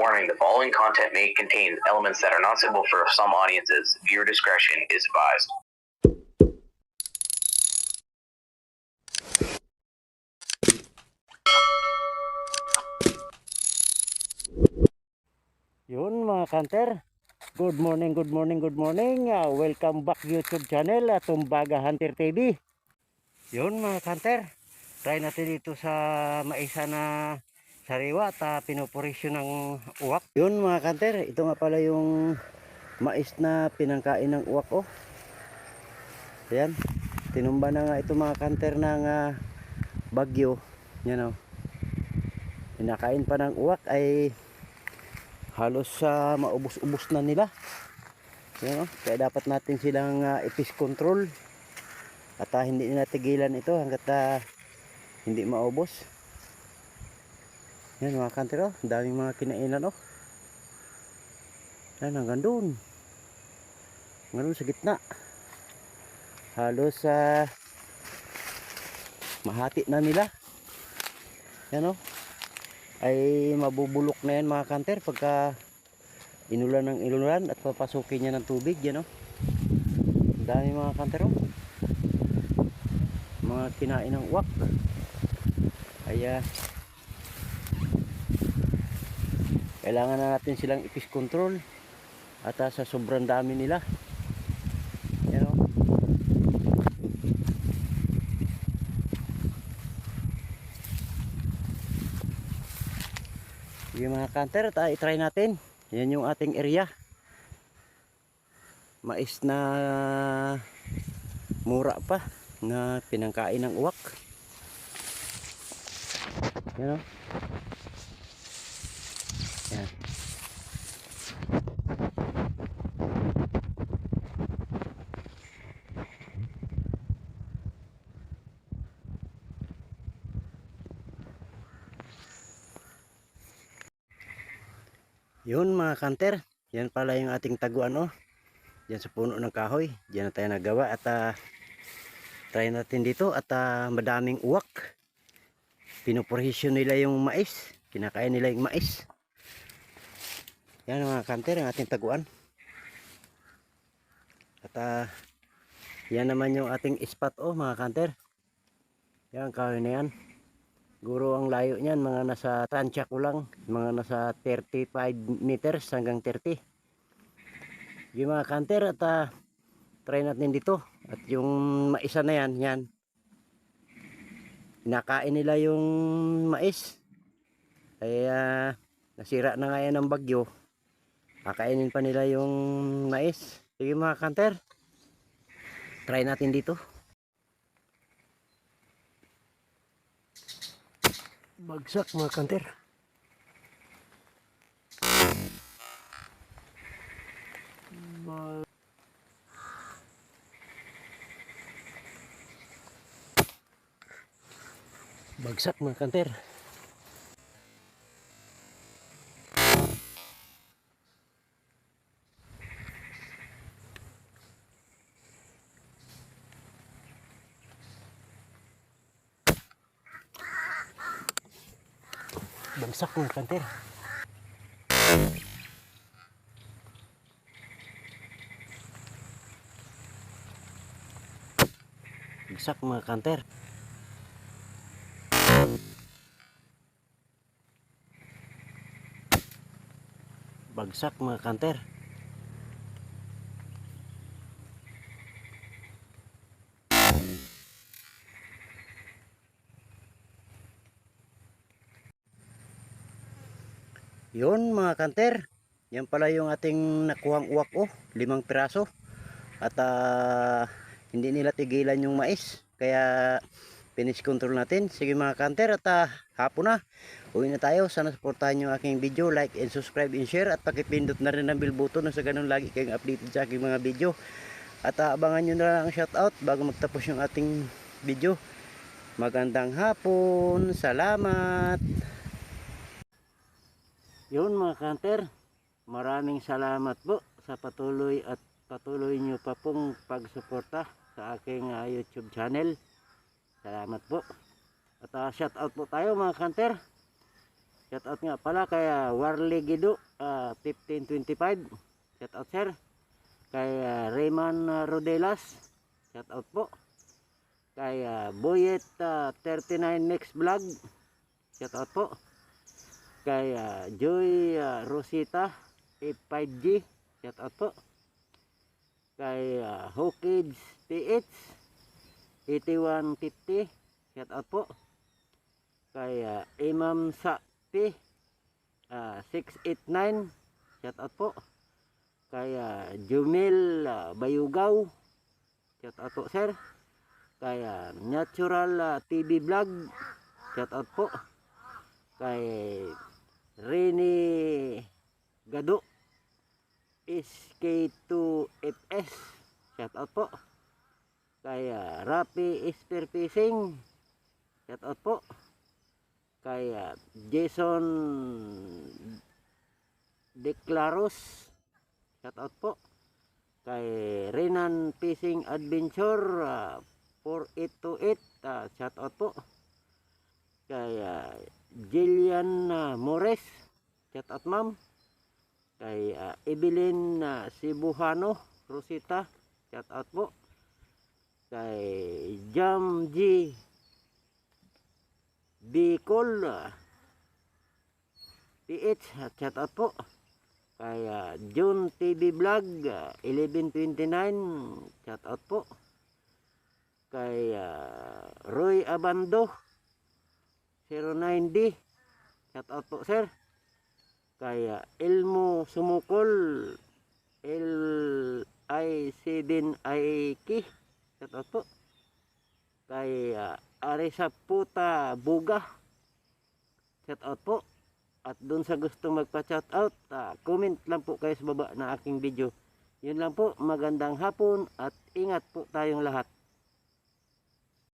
Warning the following content may contain elements that are not suitable for some audiences. Viewer discretion is advised. Yun mga kanter. Good morning, good morning, good morning. Ah, welcome back YouTube channel at Tumbaga Hunter TV. Yun mga kanter. Try natin dito sa maisa na sariwa at ah, pinupurisyo ng uwak. Yun mga kanter. Ito nga pala yung mais na pinangkain ng uwak oh. Ayan. Tinumba na nga ito mga kanter ng ah, bagyo. Yan oh. Pinakain pa ng uwak ay halos sa maubos-ubos na nila. Yan, oh. Kaya dapat natin silang uh, ipis control. At ah, hindi na tigilan ito hanggat ah, hindi maubos. Yan mga kantero, daming mga kinainan oh. Yan hanggang doon. Hanggang doon sa gitna. Halos sa mahati na nila. Yan oh ay mabubulok na yan mga kanter pagka inulan ng inulan at papasukin niya ng tubig yan o ang dami mga kanter oh. mga kinain ng uwak ay ah, kailangan na natin silang ipis control at ah, sa sobrang dami nila yan o Yung mga kanter, tayo try natin. Yan yung ating area. Mais na mura pa na pinangkain ng uwak. Yan o. Yun mga kanter, yan pala yung ating taguan oh. Yan sa puno ng kahoy, diyan na tayo nagawa at ah, try natin dito at ah, madaming uwak. Pinuprohisyon nila yung mais, kinakain nila yung mais. Yan mga kanter, ang ating taguan. At ah, yan naman yung ating spot oh mga kanter. Yan kahoy na yan. Guro ang layo niyan, mga nasa tansya ko lang, mga nasa 35 meters hanggang 30. Yung mga kanter at ah, try natin dito. At yung maisa na yan, yan. Nakain nila yung mais. Kaya nasira na nga yan ng bagyo. Kakainin pa nila yung mais. Sige mga kanter. Try natin dito. Bagsak mga kanter. Bagsak mga kanter. Bagsak mga kanter. Bagsak mga kanter. Bagsak mga kanter. Yun mga kanter. Yan pala yung ating nakuhang uwak oh. Limang piraso. At ah, hindi nila tigilan yung mais. Kaya finish control natin. Sige mga kanter at ah, hapon na. Uwi na tayo. Sana supportahan nyo aking video. Like and subscribe and share. At pakipindot na rin ang bell button. Na sa ganun lagi kayong updated sa aking mga video. At ah, abangan nyo na lang ang shoutout bago magtapos yung ating video. Magandang hapon. Salamat. Yun mga kanter, maraming salamat po sa patuloy at patuloy nyo pa pong pagsuporta sa aking ah, YouTube channel. Salamat po. At uh, shout out po tayo mga kanter. Shout out nga pala kay ah, Warley Gido ah, 1525. Shout out sir. Kay ah, Rayman ah, Rodelas. Shout out po. Kay ah, Boyet ah, 39 Next Vlog. Shout out po. Kay ah, Joy ah, Rosita F5G. Shout out po. Kay uh, Hawkins PH 8150. Shout out po. Kay ah, Imam Sakti ah, 689. Shout out po. Kay ah, Jumil ah, Bayugaw. Shout out po sir. Kay ah, Natural ah, TV Vlog. Shout out po. Kay Rene Gado SK2FS. Shout out po. Kay ah, Rapi Spear Fishing. Shout out po. Kay Jason Declaros. Shout out po. Kay Renan Fishing Adventure ah, 4828. ah, shout out po. Kay ah, Jillian ah, Mores. Shout out ma'am. Kay ah, Evelyn ah, Sibuhano Rosita. Shout out po. Kay Jam G Bicol ah, PH shout out po. Kay ah, June TV Vlog ah, 1129 shout out po. Kay ah, Roy Abando 09D shout out po sir. Kay ah, Elmo Sumukol L-I-7-I-K shout out po. Kay ah, Arisa Puta Buga shout out po. At doon sa gusto magpa-shout out, ah, comment lang po kayo sa baba na aking video. Yun lang po, magandang hapon at ingat po tayong lahat.